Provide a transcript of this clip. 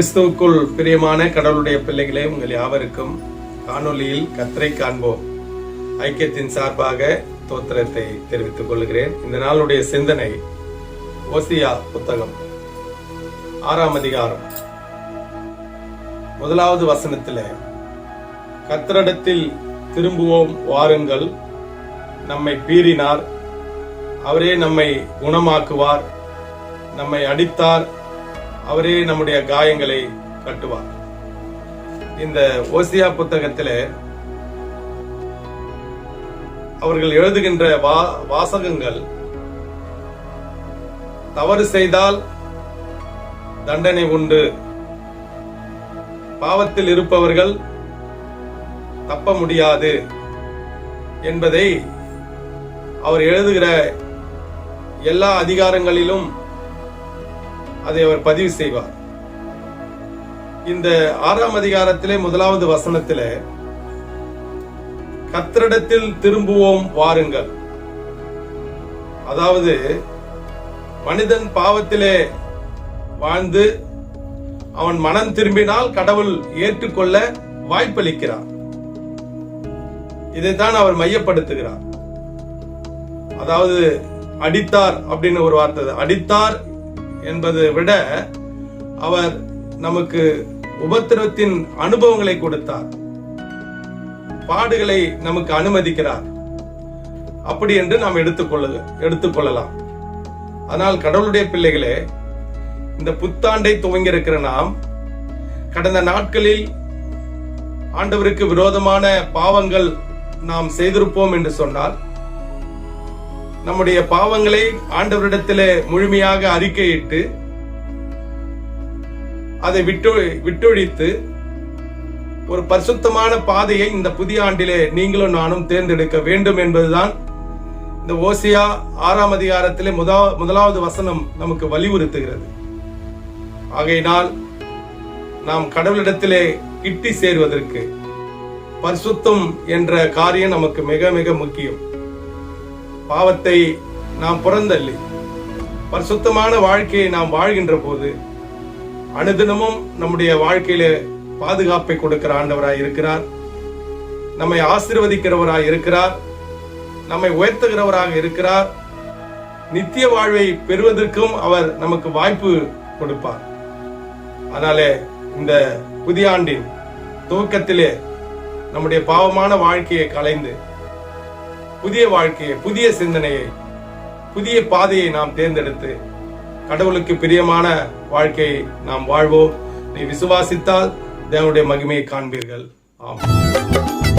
கிறிஸ்துவுக்குள் பிரியமான கடவுளுடைய பிள்ளைகளே உங்கள் யாவருக்கும் காணொளியில் கத்தரை காண்போம். ஐக்கியத்தின் சார்பாக தோத்திரத்தை தெரிவித்துக் கொள்கிறேன். இந்த நாளுடைய சிந்தனை ஓசியா புத்தகம் ஆறாம் அதிகாரம். முதலாவது வசனத்தில் கத்தரிடத்தில் திரும்புவோம் வாருங்கள். நம்மை பீறினார். அவரே நம்மை குணமாக்குவார். நம்மை அடித்தார். அவரே நம்முடைய காயங்களை கட்டுவார். இந்த ஓசியா புத்தகத்தில் அவர்கள் எழுதுகின்ற வா வாசகங்கள் தவறு செய்தால் தண்டனை உண்டு. பாவத்தில் இருப்பவர்கள் தப்ப முடியாது என்பதை அவர் எழுதுகிற எல்லா அதிகாரங்களிலும் அதை அவர் பதிவு செய்வார். இந்த ஆறாம் அதிகாரத்திலே முதலாவது வசனத்திலே கத்திரிடத்தில் திரும்புவோம் வாருங்கள். அதாவது மனிதன் பாவத்திலே வாழ்ந்து அவன் மனம் திரும்பினால் கடவுள் ஏற்றுக்கொள்ள வாய்ப்பளிக்கிறார். இதைத்தான் அவர் மையப்படுத்துகிறார். அதாவது அடித்தார் அப்படின்னு ஒரு வார்த்தை அடித்தார் என்பதை விட அவர் நமக்கு உபத்திரவத்தின் அனுபவங்களை கொடுத்தார். பாடுகளை நமக்கு அனுமதிக்கிறார். அப்படி என்று நாம் எடுத்துக்கொள்ள எடுத்துக்கொள்ளலாம். ஆனால் கடவுளுடைய பிள்ளைகளே இந்த புத்தாண்டை துவங்கி இருக்கிற நாம் கடந்த நாட்களில் ஆண்டவருக்கு விரோதமான பாவங்கள் நாம் செய்திருப்போம் என்று சொன்னால் நம்முடைய பாவங்களை ஆண்டவரிடத்திலே முழுமையாக அறிக்கையிட்டு அதை விட்டு விட்டொழித்து ஒரு பரிசுத்தமான பாதையை இந்த புதிய ஆண்டிலே நீங்களும் நானும் தேர்ந்தெடுக்க வேண்டும் என்பதுதான் இந்த ஓசியா ஆறாம் அதிகாரத்திலே முதா முதலாவது வசனம் நமக்கு வலியுறுத்துகிறது. ஆகையினால் நாம் கடவுளிடத்திலே கிட்டி சேர்வதற்கு பரிசுத்தம் என்ற காரியம் நமக்கு மிக மிக முக்கியம். பாவத்தை நாம் புறந்தள்ளி பரிசுத்தமான வாழ்க்கையை நாம் வாழ்கின்ற போது அனுதினமும் நம்முடைய வாழ்க்கையில பாதுகாப்பை கொடுக்கிற ஆண்டவராய் இருக்கிறார். நம்மை ஆசிர்வதிக்கிறவராய் இருக்கிறார். நம்மை உயர்த்துகிறவராக இருக்கிறார். நித்திய வாழ்வை பெறுவதற்கும் அவர் நமக்கு வாய்ப்பு கொடுப்பார். அதனாலே இந்த புதிய ஆண்டின் துவக்கத்திலே நம்முடைய பாவமான வாழ்க்கையை கலைந்து புதிய வாழ்க்கையை புதிய சிந்தனையை புதிய பாதையை நாம் தேர்ந்தெடுத்து கடவுளுக்கு பிரியமான வாழ்க்கையை நாம் வாழ்வோம். நீ விசுவாசித்தால் தேவனுடைய மகிமையை காண்பீர்கள். ஆமாம்